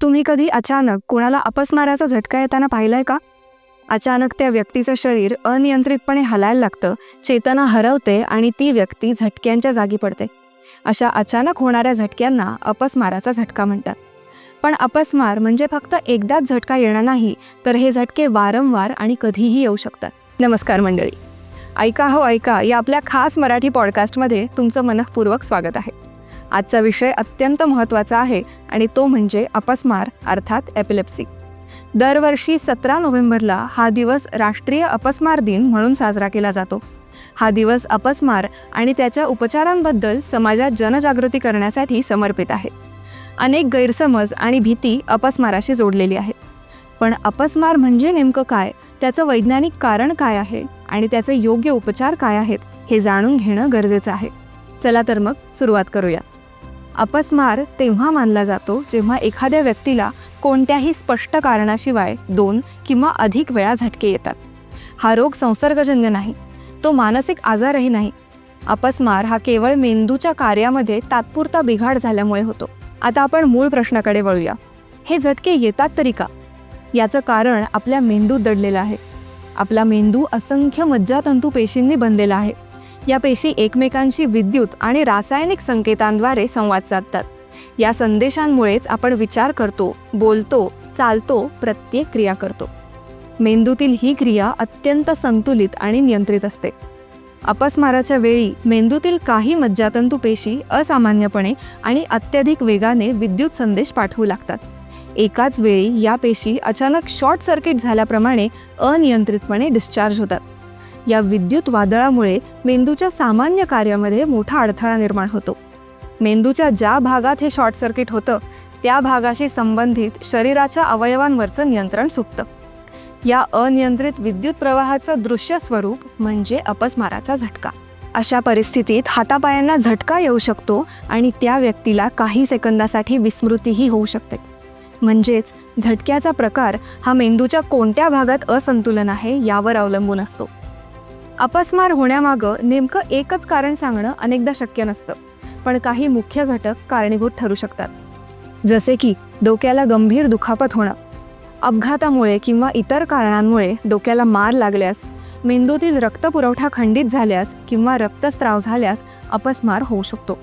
तुम्ही कधी अचानक कोणाला अपस्माराचा झटका येताना पाहिलाय का? अचानक त्या व्यक्तीचं शरीर अनियंत्रितपणे हलायला लागतं चेतना हरवते आणि ती व्यक्ती झटक्यांच्या जागी पडते. अशा अचानक होणाऱ्या झटक्यांना अपस्माराचा झटका म्हणतात. पण अपस्मार म्हणजे फक्त एकदाच झटका येणार नाही तर हे झटके वारंवार आणि कधीही येऊ शकतात. नमस्कार मंडळी. ऐका हो ऐका या आपल्या खास मराठी पॉडकास्टमध्ये तुमचं मनःपूर्वक स्वागत आहे. आजचा विषय अत्यंत महत्त्वाचा आहे आणि तो म्हणजे अपस्मार अर्थात एपिलेप्सी दरवर्षी सतरा नोव्हेंबरला हा दिवस राष्ट्रीय अपस्मार दिन म्हणून साजरा केला जातो. हा दिवस अपस्मार आणि त्याच्या उपचारांबद्दल समाजात जनजागृती करण्यासाठी समर्पित आहे. अनेक गैरसमज आणि भीती अपस्माराशी जोडलेली आहेत पण अपस्मार म्हणजे नेमकं काय? त्याचं वैज्ञानिक कारण काय आहे? आणि त्याचे योग्य उपचार काय आहेत? हे जाणून घेणं गरजेचं आहे. चला तर मग सुरुवात करूया. अपस्मार तेव्हा मानला जातो जेव्हा एखाद्या व्यक्तीला कोणत्याही स्पष्ट कारणाशिवाय दोन किंवा अधिक वेळा झटके येतात. हा रोग संसर्गजन्य नाही तो मानसिक आजारही नाही. अपस्मार हा केवळ मेंदूच्या कार्यामध्ये तात्पुरता बिघाड झाल्यामुळे होतो. आता आपण मूळ प्रश्नाकडे वळूया. हे झटके येतात तरी का? याचं कारण आपल्या मेंदूत दडलेलं आहे. आपला मेंदू असंख्य मज्जातंतू पेशींनी बनलेला आहे. या पेशी एकमेकांशी विद्युत आणि रासायनिक संकेतांद्वारे संवाद साधतात. या संदेशांमुळेच आपण विचार करतो बोलतो चालतो प्रत्येक क्रिया करतो. मेंदूतील ही क्रिया अत्यंत संतुलित आणि नियंत्रित असते. अपस्माराच्या वेळी मेंदूतील काही मज्जातंतू पेशी असामान्यपणे आणि अत्यधिक वेगाने विद्युत संदेश पाठवू लागतात. एकाच वेळी या पेशी अचानक शॉर्ट सर्किट झाल्याप्रमाणे अनियंत्रितपणे डिस्चार्ज होतात. या विद्युत वादळामुळे मेंदूच्या सामान्य कार्यामध्ये मोठा अडथळा निर्माण होतो. मेंदूच्या ज्या भागात हे शॉर्ट सर्किट होतं त्या भागाशी संबंधित शरीराच्या अवयवांवरचं नियंत्रण सुटतं. या अनियंत्रित विद्युत प्रवाहाचं दृश्य स्वरूप म्हणजे अपस्माराचा झटका. अशा परिस्थितीत हातापायांना झटका येऊ शकतो आणि त्या व्यक्तीला काही सेकंदासाठी विस्मृतीही होऊ शकते. म्हणजेच झटक्याचा प्रकार हा मेंदूच्या कोणत्या भागात असंतुलन आहे यावर अवलंबून असतो. अपस्मार होण्यामागं नेमकं एकच कारण सांगणं अनेकदा शक्य नसतं. पण काही मुख्य घटक कारणीभूत ठरू शकतात. जसे की डोक्याला गंभीर दुखापत होणं. अपघातामुळे किंवा इतर कारणांमुळे डोक्याला मार लागल्यास मेंदूतील रक्तपुरवठा खंडित झाल्यास किंवा रक्तस्राव झाल्यास अपस्मार होऊ शकतो.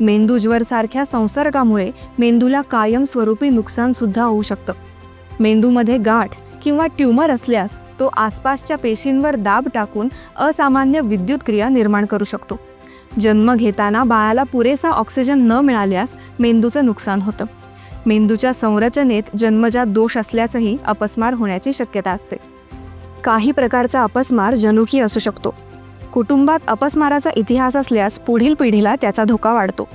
मेंदूज्वर सारख्या संसर्गामुळे मेंदूला कायमस्वरूपी नुकसानसुद्धा होऊ शकतं. मेंदूमध्ये गाठ किंवा ट्यूमर असल्यास तो आसपासच्या पेशींवर दाब टाकून असामान्य विद्युत क्रिया निर्माण करू शकतो. जन्म घेताना बाळाला पुरेसा ऑक्सिजन न मिळाल्यास मेंदूचं नुकसान होतं. मेंदूच्या संरचनेत जन्मजात दोष असल्यासही अपस्मार होण्याची शक्यता असते. काही प्रकारचा अपस्मार जनुकी असू शकतो. कुटुंबात अपस्माराचा इतिहास असल्यास पुढील पिढीला त्याचा धोका वाढतो.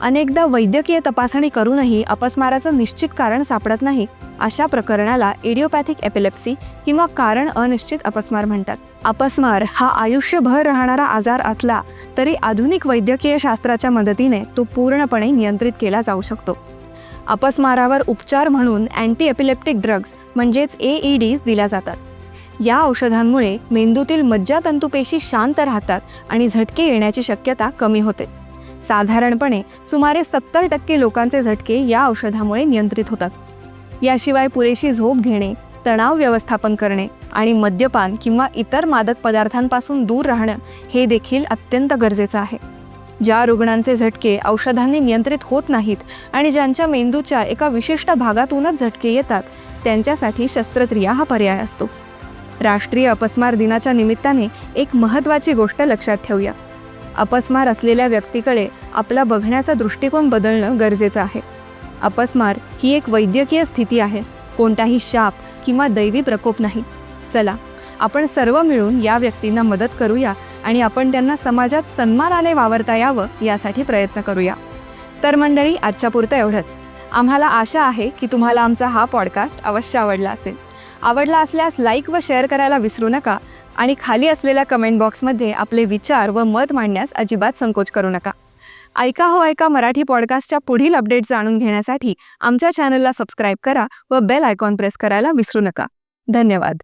अनेकदा वैद्यकीय तपासणी करूनही अपस्माराचं निश्चित कारण सापडत नाही. अशा प्रकरणाला इडिओपॅथिक एपिलेप्सी किंवा कारण अनिश्चित अपस्मार म्हणतात. अपस्मार हा आयुष्यभर राहणारा आजार असला तरी आधुनिक वैद्यकीय शास्त्राच्या मदतीने तो पूर्णपणे नियंत्रित केला जाऊ शकतो. अपस्मारावर उपचार म्हणून अँटी एपिलेप्टिक ड्रग्ज म्हणजेच ए ई डीज दिल्या जातात. या औषधांमुळे मेंदूतील मज्जातंतुपेशी शांत राहतात आणि झटके येण्याची शक्यता कमी होते. साधारणपणे सुमारे सत्तर टक्के लोकांचे झटके या औषधामुळे नियंत्रित होतात. याशिवाय पुरेशी झोप घेणे तणाव व्यवस्थापन करणे आणि मद्यपान किंवा इतर मादक पदार्थांपासून दूर राहणं हे देखील अत्यंत गरजेचं आहे. ज्या रुग्णांचे झटके औषधांनी नियंत्रित होत नाहीत आणि ज्यांच्या मेंदूच्या एका विशिष्ट भागातूनच झटके येतात त्यांच्यासाठी शस्त्रक्रिया हा पर्याय असतो. राष्ट्रीय अपस्मार दिनाच्या निमित्ताने एक महत्त्वाची गोष्ट लक्षात ठेवूया. अपस्मार असलेल्या व्यक्तीकडे आपला बघण्याचा दृष्टिकोन बदलणं गरजेचं आहे. अपस्मार ही एक वैद्यकीय स्थिती आहे. कोणताही शाप किंवा दैवी प्रकोप नाही. चला आपण सर्व मिळून या व्यक्तींना मदत करूया आणि आपण त्यांना समाजात सन्मानाने वावरता यावं यासाठी प्रयत्न करूया. तर मंडळी आजच्या पुरतं एवढंच. आम्हाला आशा आहे की तुम्हाला आमचा हा पॉडकास्ट अवश्य आवडला असेल. आवडला असल्यास लाईक व शेअर करायला विसरू नका आणि खाली असलेल्या कमेंट बॉक्समध्ये आपले विचार व मत मांडण्यास अजिबात संकोच करू नका. ऐका हो ऐका मराठी पॉडकास्टच्या पुढील अपडेट जाणून घेण्यासाठी आमच्या चॅनलला सबस्क्राईब करा व बेल आयकॉन प्रेस करायला विसरू नका. धन्यवाद.